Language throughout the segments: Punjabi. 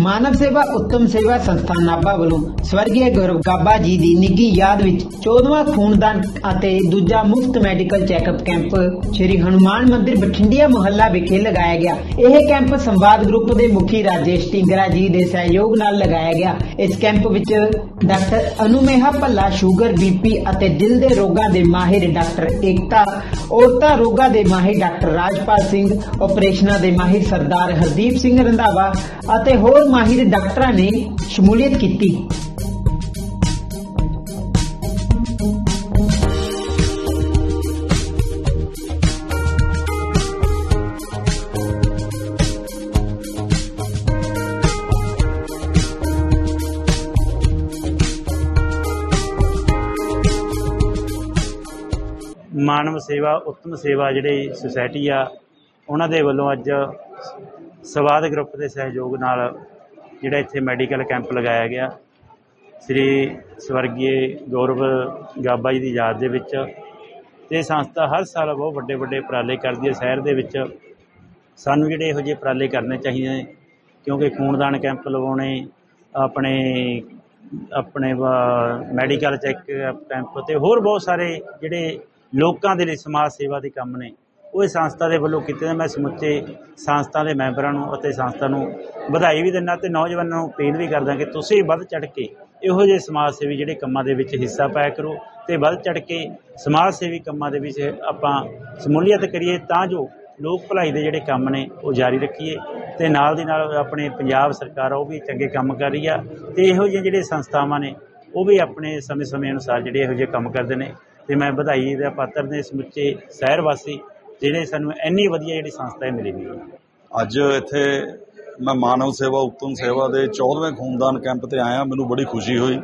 ਮਾਨਵ ਸੇਵਾ, ਉੱਤਮ ਸੇਵਾ ਸੰਸਥਾ ਨਾਭਾ ਵੱਲੋਂ ਸਵਰਗੀ ਗੌਰਵ ਗਾਬਾ ਜੀ ਦੀ ਨਿੱਘੀ ਯਾਦ ਵਿੱਚ 14ਵਾਂ ਖੂਨਦਾਨ ਅਤੇ ਦੂਜਾ ਮੁਫਤ medical checkup camp Shri Hanuman ਮੰਦਿਰ ਬਠਿੰਡਿਆ ਮੁਹੱਲਾ ਵਿਖੇ ਲਗਾਇਆ ਗਿਆ। ਇਹ ਕੈਂਪ ਸੰਵਾਦ ਗਰੁੱਪ ਦੇ ਮੁਖੀ ਰਾਜੇਸ਼ ਟਿੰਗਰਾ ਜੀ ਦੇ ਸਹਿਯੋਗ ਨਾਲ ਲਗਾਇਆ ਗਿਆ। ਇਸ ਕੈਂਪ ਵਿੱਚ doctor Anumeha Bhalla, sugar BP ਅਤੇ ਦਿਲ ਦੇ ਰੋਗਾਂ ਦੇ ਮਾਹਿਰ ਡਾਕਟਰ ਏਕਤਾ, ਔਰਤਾਂ ਰੋਗਾਂ ਦੇ ਮਾਹਿਰ ਡਾਕਟਰ ਰਾਜਪਾਲ ਸਿੰਘ, ਆਪਰੇਸ਼ਨਾਂ ਦੇ ਮਾਹਿਰ ਸਰਦਾਰ ਹਰਦੀਪ ਸਿੰਘ ਰੰਧਾਵਾ ਅਤੇ ਹੋਰ ਮਾਹਿਰ ਡਾਕਟਰਾਂ ਨੇ ਸ਼ਮੂਲੀਅਤ ਕੀਤੀ। ਮਾਨਵ ਸੇਵਾ, ਉੱਤਮ ਸੇਵਾ ਜਿਹੜੀ ਸੁਸਾਇਟੀ ਆ, ਉਹਨਾਂ ਦੇ ਵੱਲੋਂ ਅੱਜ ਸਵਾਦ ਗਰੁੱਪ ਦੇ ਸਹਿਯੋਗ ਨਾਲ ਜਿਹੜਾ ਇੱਥੇ ਮੈਡੀਕਲ ਕੈਂਪ ਲਗਾਇਆ ਗਿਆ, ਸ੍ਰੀ ਸਵਰਗੀ ਗੌਰਵ ਗਾਬਾ ਜੀ ਦੀ ਯਾਦ ਦੇ ਵਿੱਚ, ਤੇ ਸੰਸਥਾ ਹਰ ਸਾਲ ਬਹੁਤ ਵੱਡੇ ਵੱਡੇ ਉਪਰਾਲੇ ਕਰਦੀ ਹੈ। ਸ਼ਹਿਰ ਦੇ ਵਿੱਚ ਸਾਨੂੰ ਜਿਹੜੇ ਇਹੋ ਜਿਹੇ ਉਪਰਾਲੇ ਕਰਨੇ ਚਾਹੀਦੇ ਨੇ, ਕਿਉਂਕਿ ਖੂਨਦਾਨ ਕੈਂਪ ਲਵਾਉਣੇ ਆਪਣੇ ਆਪਣੇ ਮੈਡੀਕਲ ਚੈੱਕ ਕੈਂਪ ਤੇ ਹੋਰ ਬਹੁਤ ਸਾਰੇ ਜਿਹੜੇ ਲੋਕਾਂ ਦੇ ਲਈ ਸਮਾਜ ਸੇਵਾ ਦੇ ਕੰਮ ਨੇ ਉਹ ਇਸ ਸੰਸਥਾ ਦੇ ਵੱਲੋਂ ਕੀਤੇ ਨੇ। ਮੈਂ ਸਮੁੱਚੇ ਸੰਸਥਾ ਦੇ ਮੈਂਬਰਾਂ ਨੂੰ ਅਤੇ ਸੰਸਥਾ ਨੂੰ ਵਧਾਈ ਵੀ ਦਿੰਦਾ ਤੇ ਨੌਜਵਾਨਾਂ ਨੂੰ ਅਪੀਲ ਵੀ ਕਰਦਾ ਕਿ ਤੁਸੀਂ ਵੱਧ ਚੜ ਕੇ ਇਹੋ ਜਿਹੇ ਸਮਾਜ ਸੇਵੀ ਜਿਹੜੇ ਕੰਮਾਂ ਦੇ ਵਿੱਚ ਹਿੱਸਾ ਪਾਇਆ ਕਰੋ ਤੇ ਵੱਧ ਚੜ ਕੇ ਸਮਾਜ ਸੇਵੀ ਕੰਮਾਂ ਦੇ ਵਿੱਚ ਆਪਾਂ ਸਮੂਲੀਅਤ ਕਰੀਏ ਤਾਂ ਜੋ ਲੋਕ ਭਲਾਈ ਦੇ ਜਿਹੜੇ ਕੰਮ ਨੇ ਉਹ ਜਾਰੀ ਰੱਖੀਏ ਤੇ ਨਾਲ ਦੀ ਨਾਲ ਆਪਣੇ ਪੰਜਾਬ ਸਰਕਾਰ ਆ, ਉਹ ਵੀ ਚੰਗੇ ਕੰਮ ਕਰ ਰਹੀ ਆ ਤੇ ਇਹੋ ਜਿਹੇ ਜਿਹੜੇ ਸੰਸਥਾਵਾਂ ਨੇ, ਉਹ ਵੀ ਆਪਣੇ ਸਮੇਂ-ਸਮੇਂ ਅਨੁਸਾਰ ਜਿਹੜੇ ਇਹੋ ਜਿਹੇ ਕੰਮ ਕਰਦੇ ਨੇ ਤੇ ਮੈਂ ਵਧਾਈ ਦਾ ਪਾਤਰ ਨੇ ਸਮੁੱਚੇ ਸ਼ਹਿਰ ਵਾਸੀ ਜਿਹੜੇ ਸਾਨੂੰ ਇੰਨੀ ਵਧੀਆ ਜਿਹੜੀ ਸੰਸਥਾ ਇਹ ਮਿਲੀ ਵੀ ਅੱਜ ਇੱਥੇ ਮੈਂ ਮਾਨਵ ਸੇਵਾ, ਉੱਤਮ ਸੇਵਾ ਦੇ 14ਵੇਂ ਖੂਨਦਾਨ ਕੈਂਪ ਤੇ ਆਇਆ, ਮੈਨੂੰ ਬੜੀ ਖੁਸ਼ੀ ਹੋਈ।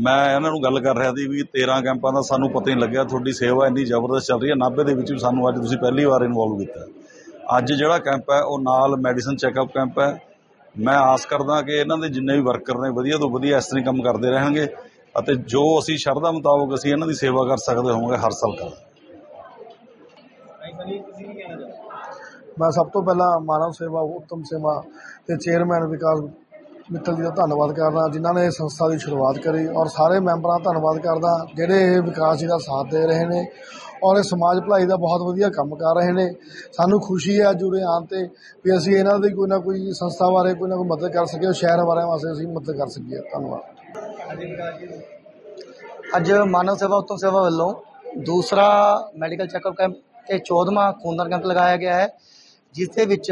ਮੈਂ ਇਹਨਾਂ ਨੂੰ ਗੱਲ ਕਰ ਰਿਹਾ ਸੀ ਵੀ 13 ਕੈਂਪਾਂ ਦਾ ਸਾਨੂੰ ਪਤਾ ਹੀ ਨਹੀਂ ਲੱਗਿਆ, ਤੁਹਾਡੀ ਸੇਵਾ ਇੰਨੀ ਜ਼ਬਰਦਸਤ ਚੱਲ ਰਹੀ ਹੈ। ਨਾਭੇ ਦੇ ਵਿੱਚ ਵੀ ਸਾਨੂੰ ਅੱਜ ਤੁਸੀਂ ਪਹਿਲੀ ਵਾਰ ਇਨਵੋਲਵ ਕੀਤਾ। ਅੱਜ ਜਿਹੜਾ ਕੈਂਪ ਹੈ, ਉਹ ਨਾਲ ਮੈਡੀਸਨ ਚੈੱਕਅਪ ਕੈਂਪ ਹੈ। ਮੈਂ ਆਸ ਕਰਦਾ ਕਿ ਇਹਨਾਂ ਦੇ ਜਿੰਨੇ ਵੀ ਵਰਕਰ ਨੇ, ਵਧੀਆ ਤੋਂ ਵਧੀਆ ਇਸ ਤਰ੍ਹਾਂ ਕੰਮ ਕਰਦੇ ਰਹਿਣਗੇ ਅਤੇ ਜੋ ਅਸੀਂ ਸ਼ਰਧਾ ਮੁਤਾਬਕ ਅਸੀਂ ਇਹਨਾਂ ਦੀ ਸੇਵਾ ਕਰ ਸਕਦੇ ਹੋਵਾਂਗੇ ਹਰ ਸਾਲ ਕਰਾਂਗੇ। ਮੈਂ ਸਭ ਤੋਂ ਪਹਿਲਾਂ ਮਾਨਵ ਸੇਵਾ, ਉੱਤਮ ਸੇਵਾ ਦੇ ਚੇਅਰਮੈਨ ਵਿਕਾਸ ਮਿੱਤਲ ਜੀ ਦਾ ਧੰਨਵਾਦ ਕਰਦਾ, ਜਿਨ੍ਹਾਂ ਨੇ ਇਸ ਸੰਸਥਾ ਦੀ ਸ਼ੁਰੂਆਤ ਕਰੀ ਔਰ ਸਾਰੇ ਮੈਂਬਰਾਂ ਦਾ ਧੰਨਵਾਦ ਕਰਦਾ, ਜਿਹੜੇ ਇਹ ਵਿਕਾਸ ਜੀ ਦਾ ਸਾਥ ਦੇ ਰਹੇ ਨੇ ਔਰ ਇਹ ਸਮਾਜ ਭਲਾਈ ਦਾ ਬਹੁਤ ਵਧੀਆ ਕੰਮ ਕਰ ਰਹੇ ਨੇ। ਸਾਨੂੰ ਖੁਸ਼ੀ ਹੈ ਜੁੜੇ ਆਉਣ ਤੇ ਵੀ ਅਸੀਂ ਇਹਨਾਂ ਦੀ ਕੋਈ ਨਾ ਕੋਈ ਸੰਸਥਾ ਬਾਰੇ ਕੋਈ ਨਾ ਕੋਈ ਮਦਦ ਕਰ ਸਕੀਏ ਸ਼ਹਿਰ ਬਾਰੇ ਵਾਸਤੇ ਅਸੀਂ ਮਦਦ ਕਰ ਸਕੀਏ। ਧੰਨਵਾਦ। ਅੱਜ ਮਾਨਵ ਸੇਵਾ, ਉੱਤਮ ਸੇਵਾ ਵੱਲੋਂ ਦੂਸਰਾ ਮੈਡੀਕਲ ਚੈੱਕਅਪ ਕੈਂਪ ਤੇ 14ਵਾਂ ਖੂਨਦਾਨ ਕੈਂਪ ਲਗਾਇਆ ਗਿਆ ਹੈ, ਜਿਸ ਦੇ ਵਿੱਚ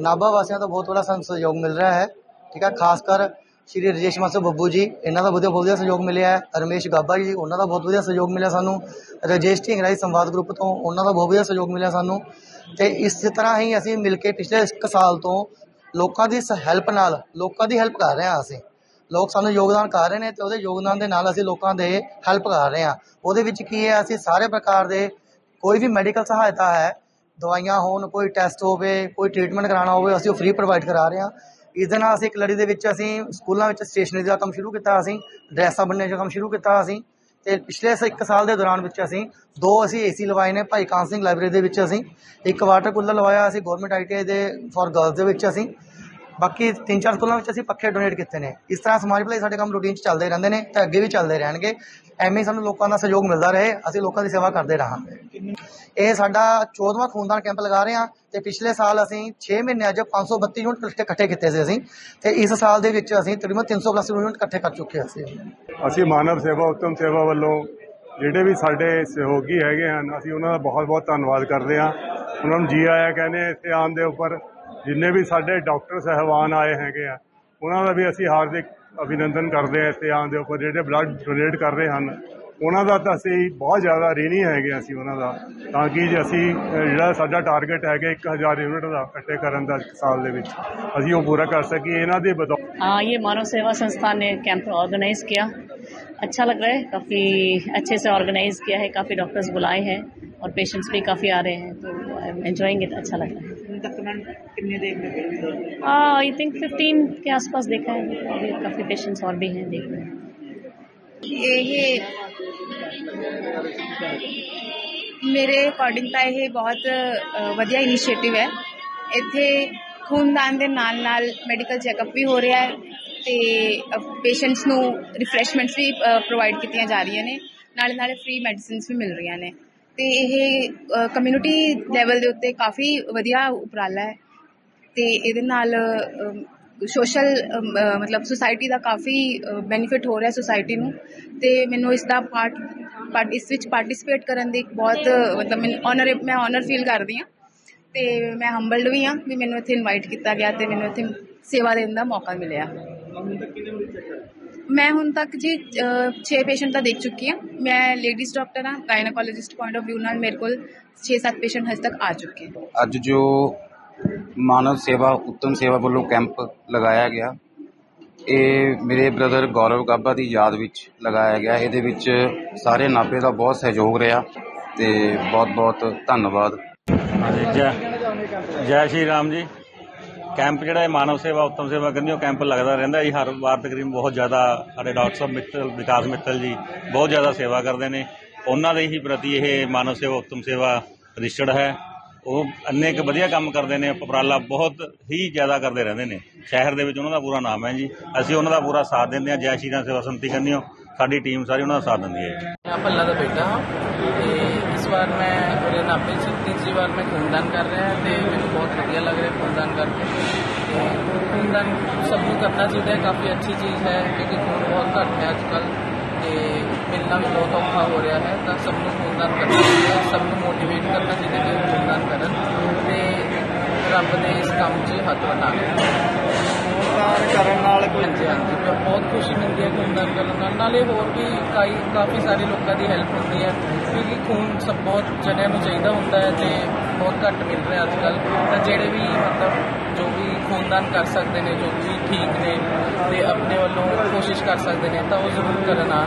ਨਾਭਾ ਵਾਸੀਆਂ ਤੋਂ ਬਹੁਤ ਬੜਾ ਸਾਨੂੰ ਸਹਿਯੋਗ ਮਿਲ ਰਿਹਾ ਹੈ। ਠੀਕ ਹੈ ਖਾਸ ਕਰ ਸ਼੍ਰੀ ਰਜੇਸ਼ ਮਾਸਟਰ ਬੱਬੂ ਜੀ, ਇਹਨਾਂ ਦਾ ਵਧੀਆ ਬਹੁਤ ਵਧੀਆ ਸਹਿਯੋਗ ਮਿਲਿਆ ਹੈ। ਰਮੇਸ਼ ਗਾਬਾ ਜੀ, ਉਹਨਾਂ ਦਾ ਬਹੁਤ ਵਧੀਆ ਸਹਿਯੋਗ ਮਿਲਿਆ ਸਾਨੂੰ। ਰਜੇਸ਼ ਢਿੰਗਰਾ ਜੀ ਸੰਵਾਦ ਗਰੁੱਪ ਤੋਂ, ਉਹਨਾਂ ਦਾ ਬਹੁਤ ਵਧੀਆ ਸਹਿਯੋਗ ਮਿਲਿਆ ਸਾਨੂੰ। ਤੇ ਇਸ ਤਰ੍ਹਾਂ ਹੀ ਅਸੀਂ ਮਿਲ ਕੇ ਪਿਛਲੇ 1 ਸਾਲ ਤੋਂ ਲੋਕਾਂ ਦੀ ਹੈਲਪ ਨਾਲ, ਲੋਕਾਂ ਦੀ ਹੈਲਪ ਕਰ ਰਹੇ ਹਾਂ ਅਸੀਂ। ਲੋਕ ਸਾਨੂੰ ਯੋਗਦਾਨ ਕਰ ਰਹੇ ਨੇ ਤੇ ਉਹਦੇ ਯੋਗਦਾਨ ਦੇ ਨਾਲ ਅਸੀਂ ਲੋਕਾਂ ਦੇ ਹੈਲਪ ਕਰ ਰਹੇ ਹਾਂ। ਉਹਦੇ ਵਿੱਚ ਕੀ ਹੈ, ਅਸੀਂ ਸਾਰੇ ਪ੍ਰਕਾਰ ਦੇ ਕੋਈ ਵੀ ਮੈਡੀਕਲ ਸਹਾਇਤਾ ਹੈ, ਦਵਾਈਆਂ ਹੋਣ, ਕੋਈ ਟੈਸਟ ਹੋਵੇ, ਕੋਈ ਟ੍ਰੀਟਮੈਂਟ ਕਰਾਉਣਾ ਹੋਵੇ, ਅਸੀਂ ਉਹ ਫ੍ਰੀ ਪ੍ਰੋਵਾਈਡ ਕਰਾ ਰਹੇ ਹਾਂ। ਇਸ ਦੇ ਨਾਲ ਅਸੀਂ ਇੱਕ ਲੜੀ ਦੇ ਵਿੱਚ ਅਸੀਂ ਸਕੂਲਾਂ ਵਿੱਚ ਸਟੇਸ਼ਨਰੀ ਦਾ ਕੰਮ ਸ਼ੁਰੂ ਕੀਤਾ ਅਸੀਂ, ਡਰੈਸਾਂ ਬਣਨੇ ਦਾ ਕੰਮ ਸ਼ੁਰੂ ਕੀਤਾ ਅਸੀਂ ਤੇ ਪਿਛਲੇ ਇੱਕ ਸਾਲ ਦੇ ਦੌਰਾਨ ਵਿੱਚ ਅਸੀਂ ਦੋ ਅਸੀਂ ਏਸੀ ਲਵਾਏ ਨੇ ਭਾਈ ਕਾਨ ਸਿੰਘ ਲਾਇਬ੍ਰੇਰੀ ਦੇ ਵਿੱਚ ਅਸੀਂ, ਇੱਕ ਵਾਟਰ ਕੂਲਰ ਲਵਾਇਆ ਅਸੀਂ ਗਵਰਨਮੈਂਟ ਆਈਟੀਆਈ ਦੇ ਫॉर ਗਰਲਸ ਦੇ ਵਿੱਚ ਅਸੀਂ ਬਾਕੀ ਤਿੰਨ ਚਾਰ ਸਕੂਲਾਂ ਵਿੱਚ ਅਸੀਂ ਪੱਖੇ ਡੋਨੇਟ ਕੀਤੇ ਨੇ। ਇਸ ਤਰ੍ਹਾਂ ਸਮਾਜ ਭਲਾਈ ਸਾਡੇ ਕੰਮ ਰੂਟੀਨ 'ਚ ਚੱਲਦੇ ਰਹਿੰਦੇ ਨੇ ਤੇ ਅੱਗੇ ਵੀ ਚੱਲਦੇ ਰਹਿਣਗੇ। ਐਵੇਂ ਸਾਨੂੰ ਲੋਕਾਂ ਦਾ ਸਹਿਯੋਗ ਮਿਲਦਾ ਰਹੇ, ਅਸੀਂ ਲੋਕਾਂ ਦੀ ਸੇਵਾ ਕਰਦੇ ਰਹਾਂਗੇ। ਇਹ ਸਾਡਾ 14ਵਾਂ ਖੂਨਦਾਨ ਕੈਂਪ ਲਗਾ ਰਹੇ ਹਾਂ ਤੇ ਪਿਛਲੇ ਸਾਲ ਅਸੀਂ 6 ਮਹੀਨਿਆਂ 'ਚ 532 ਯੂਨਿਟ ਇਕੱਠੇ ਕੀਤੇ ਸੀ ਅਸੀਂ ਤੇ ਇਸ ਸਾਲ ਦੇ ਵਿੱਚ ਅਸੀਂ ਤਕਰੀਬਨ 300 ਪਲੱਸ ਯੂਨਿਟ ਇਕੱਠੇ ਕਰ ਚੁੱਕੇ ਅਸੀਂ। ਅਸੀਂ ਮਾਨਵ ਸੇਵਾ, ਉੱਤਮ ਸੇਵਾ ਵੱਲੋਂ ਜਿਹੜੇ ਵੀ ਸਾਡੇ ਸਹਿਯੋਗੀ ਹੈਗੇ ਹਨ, ਅਸੀਂ ਉਹਨਾਂ ਦਾ ਬਹੁਤ ਬਹੁਤ ਧੰਨਵਾਦ ਕਰਦੇ ਹਾਂ। ਉਹਨਾਂ ਨੂੰ ਜੀ ਆਇਆ ਕਹਿੰਦੇ ਇੱਥੇ ਆਉਣ ਦੇ ਉੱਪਰ ਜਿੰਨੇ ਵੀ ਸਾਡੇ ਡਾਕਟਰ ਸਹਿਬਾਨ ਆਏ ਹੈਗੇ ਆ ਉਹਨਾਂ ਦਾ ਵੀ ਅਸੀਂ ਹਾਰਦਿਕ ਅਭਿਨੰਦਨ ਕਰਦੇ ਹਾਂ ਇੱਥੇ ਆਉਣ ਦੇ ਉੱਪਰ ਜਿਹੜੇ ਬਲੱਡ ਡੋਨੇਟ ਕਰ ਰਹੇ ਹਨ ਉਹਨਾਂ ਦਾ ਤਾਂ ਅਸੀਂ ਬਹੁਤ ਜ਼ਿਆਦਾ ਰੀਣੀ ਹੈਗੇ ਅਸੀਂ ਉਹਨਾਂ ਦਾ ਤਾਂ ਕਿ ਜੇ ਅਸੀਂ ਅ, ਜਿਹੜਾ ਸਾਡਾ ਟਾਰਗੇਟ ਹੈਗਾ 1000 ਯੂਨਿਟ ਦਾ ਇਕੱਠੇ ਕਰਨ ਦਾ ਇੱਕ ਸਾਲ ਦੇ ਵਿੱਚ ਅਸੀਂ ਉਹ ਪੂਰਾ ਕਰ ਸਕੀਏ ਇਹਨਾਂ ਦੇ ਬਦੌਲਤ हाँ ये मानव सेवा संस्थान ने कैंप ऑर्गेनाइज किया अच्छा लग रहा है काफ़ी अच्छे से ऑर्गेनाइज किया है काफ़ी डॉक्टर्स बुलाए हैं और पेशेंट्स भी काफ़ी आ रहे हैं तो आई एम एंजॉइंग इट अच्छा लग रहा है आई थिंक 15 के आसपास देखा है अभी काफ़ी पेशेंट्स और भी हैं देख रहे हैं ਇਹ ਮੇਰੇ ਅਕੋਰਡਿੰਗ ਤਾਂ ਇਹ ਬਹੁਤ ਅ, ਵਧੀਆ ਇਨੀਸ਼ੀਏਟਿਵ ਹੈ ਇੱਥੇ ਖੂਨਦਾਨ ਦੇ ਨਾਲ ਨਾਲ ਮੈਡੀਕਲ ਚੈੱਕਅਪ ਵੀ ਹੋ ਰਿਹਾ ਹੈ ਤੇ ਪੇਸ਼ੈਂਟਸ ਨੂੰ ਰਿਫਰੈਸ਼ਮੈਂਟਸ ਵੀ ਪ੍ਰੋਵਾਈਡ ਕੀਤੀਆਂ ਜਾ ਰਹੀਆਂ ਨੇ ਨਾਲੇ ਨਾਲੇ ਫ੍ਰੀ ਮੈਡੀਸਿਨਸ ਵੀ ਮਿਲ ਰਹੀਆਂ ਨੇ ਅਤੇ ਇਹ ਕਮਿਊਨਿਟੀ ਲੈਵਲ ਦੇ ਉੱਤੇ ਕਾਫੀ ਵਧੀਆ ਉਪਰਾਲਾ ਹੈ ਅਤੇ ਇਹਦੇ ਨਾਲ ਸੋਸ਼ਲ ਮਤਲਬ ਸੁਸਾਇਟੀ ਦਾ ਕਾਫੀ ਬੈਨੀਫਿਟ ਹੋ ਰਿਹਾ ਸੁਸਾਇਟੀ ਨੂੰ ਅਤੇ ਮੈਨੂੰ ਇਸ ਦਾ ਪਾਰਟ ਪਾਰਟ ਇਸ ਵਿੱਚ ਪਾਰਟਿਸਿਪੇਟ ਕਰਨ ਦੀ ਇੱਕ ਬਹੁਤ, ਮਤਲਬ ਮੈਨੂੰ ਆਨਰ ਮੈਂ ਔਨਰ ਫੀਲ ਕਰਦੀ ਹਾਂ ਅਤੇ ਮੈਂ ਹੰਬਲਡ ਵੀ ਹਾਂ ਵੀ ਮੈਨੂੰ ਇੱਥੇ ਇਨਵਾਈਟ ਕੀਤਾ ਗਿਆ ਅਤੇ ਮੈਨੂੰ ਇੱਥੇ ਸੇਵਾ ਦੇਣ ਦਾ ਮੌਕਾ ਮਿਲਿਆ। ਮੈਂ ਹੁਣ ਤੱਕ ਜੀ 6 ਪੇਸ਼ੈਂਟ ਤਾਂ ਦੇਖ ਚੁੱਕੀ ਹਾਂ। ਮੈਂ ਲੇਡੀਜ਼ ਡਾਕਟਰ ਹਾਂ ਗਾਇਨੋਕੋਲੋਜਿਸਟ ਪੁਆਇੰਟ ਆਫ View ਨਾਲ ਮੇਰੇ ਕੋਲ 6-7 ਪੇਸ਼ੈਂਟ ਹਜੇ ਤੱਕ ਆ ਚੁੱਕੇ ਹਨ। ਅੱਜ ਜੋ ਮਾਨਵ ਸੇਵਾ ਉੱਤਮ ਸੇਵਾ ਵੱਲੋਂ ਕੈਂਪ ਲਗਾਇਆ ਗਿਆ ਇਹ ਮੇਰੇ ਬ੍ਰਦਰ ਗੌਰਵ ਗਾਬਾ ਦੀ ਯਾਦ ਵਿੱਚ ਲਗਾਇਆ ਗਿਆ। ਇਹਦੇ ਵਿੱਚ ਸਾਰੇ ਨਾਭੇ ਦਾ ਬਹੁਤ ਸਹਿਯੋਗ ਰਿਹਾ ਤੇ ਬਹੁਤ ਬਹੁਤ ਧੰਨਵਾਦ ਜੈ ਜੈ ਸ਼੍ਰੀ ਰਾਮ ਜੀ। ਕੈਂਪ ਜਿਹੜਾ ਇਹ ਮਾਨਵ ਸੇਵਾ, ਉੱਤਮ ਸੇਵਾ ਕਰਨੀ, ਉਹ ਕੈਂਪ ਲੱਗਦਾ ਰਹਿੰਦਾ ਜੀ। ਹਰ ਵਾਰ ਤਕਰੀਬਨ ਬਹੁਤ ਜ਼ਿਆਦਾ ਸਾਡੇ ਡਾਕਟਰ ਸਾਹਿਬ ਮਿੱਤਲ, ਵਿਕਾਸ ਮਿੱਤਲ ਜੀ ਬਹੁਤ ਜ਼ਿਆਦਾ ਸੇਵਾ ਕਰਦੇ ਨੇ। ਉਹਨਾਂ ਦੇ ਹੀ ਪ੍ਰਤੀ ਇਹ ਮਾਨਵ ਸੇਵਾ, ਉੱਤਮ ਸੇਵਾ ਰਜਿਸਟਰਡ ਹੈ। ਉਹ ਅੰਨੇ ਕੁ ਵਧੀਆ ਕੰਮ ਕਰਦੇ ਨੇ, ਉਪਰਾਲਾ ਬਹੁਤ ਹੀ ਜ਼ਿਆਦਾ ਕਰਦੇ ਰਹਿੰਦੇ ਨੇ। ਸ਼ਹਿਰ ਦੇ ਵਿੱਚ ਉਹਨਾਂ ਦਾ ਪੂਰਾ ਨਾਮ ਹੈ ਜੀ। ਅਸੀਂ ਉਹਨਾਂ ਦਾ ਪੂਰਾ ਸਾਥ ਦਿੰਦੇ ਹਾਂ। ਜੈ ਸ਼੍ਰੀ ਰਾਮ ਸੇਵਾ ਸੰਤੀ ਸੰਮਤੀ ਹੋ। ਸਾਡੀ ਟੀਮ ਸਾਰੀ ਉਹਨਾਂ ਦਾ ਸਾਥ ਦਿੰਦੀ ਹੈ ਜੀ। ਭੱਲਾ ਦਾ ਬੇਟਾ ਤੇ ਇਸ ਵਾਰ ਮੈਂ ਉਹਦੇ ਨਾਪੇ ਚ ਤੀਸਰੀ ਵਾਰ ਮੈਂ ਖੂਨਦਾਨ ਕਰ ਰਿਹਾ ਹਾਂ ਤੇ ਮੈਨੂੰ ਬਹੁਤ ਵਧੀਆ ਲੱਗ ਰਿਹਾ ਖੂਨਦਾਨ ਕਰਕੇ ਤੇ ਖੂਨਦਾਨ ਸਭ ਨੂੰ ਕਰਨਾ ਚਾਹੀਦਾ ਹੈ ਕਾਫੀ ਅੱਛੀ ਚੀਜ਼ ਹੈ ਕਿਉਂਕਿ ਖੂਨ ਬਹੁਤ ਘੱਟ ਹੈ ਅੱਜ ਕੱਲ੍ਹ ਤੇ ਮਿਲਣਾ ਵੀ ਬਹੁਤ ਔਖਾ ਹੋ ਰਿਹਾ ਹੈ ਤਾਂ ਸਭ ਨੂੰ ਖੂਨਦਾਨ ਕਰਨਾ ਚਾਹੀਦਾ ਹੈ ਸਭ ਨੂੰ ਮੋਟੀਵੇਟ ਕਰਨਾ ਚਾਹੀਦਾ ਕਿ ਉਹ ਖੂਨਦਾਨ ਕਰਨ ਤੇ ਰੱਬ ਦੇ ਇਸ ਕੰਮ 'ਚ ਹੱਥ ਵਟਾਉਣ ਖੂਨਦਾਨ ਕਰਨ ਨਾਲ ਹਾਂਜੀ ਹਾਂਜੀ। ਤੇ ਬਹੁਤ ਖੁਸ਼ੀ ਮਿਲਦੀ ਹੈ ਖੂਨਦਾਨ ਕਰਨ ਨਾਲ। ਨਾਲੇ ਹੋਰ ਵੀ ਕਈ ਕਾਫੀ ਸਾਰੇ ਲੋਕਾਂ ਦੀ ਹੈਲਪ ਹੁੰਦੀ ਹੈ। ਕਿਉਂਕਿ ਖੂਨ ਸਭ ਬਹੁਤ ਜਣਿਆਂ ਨੂੰ ਚਾਹੀਦਾ ਹੁੰਦਾ ਹੈ ਤੇ ਬਹੁਤ ਘੱਟ ਮਿਲ ਰਿਹਾ ਅੱਜ ਕੱਲ੍ਹ ਤਾਂ ਜਿਹੜੇ ਵੀ ਮਤਲਬ ਜੋ ਵੀ ਖੂਨਦਾਨ ਕਰ ਸਕਦੇ ਨੇ, ਜੋ ਵੀ ਠੀਕ ਨੇ, ਤੇ ਆਪਣੇ ਵੱਲੋਂ ਕੋਸ਼ਿਸ਼ ਕਰ ਸਕਦੇ ਨੇ, ਤਾਂ ਉਹ ਜ਼ਰੂਰ ਕਰਨ ਆ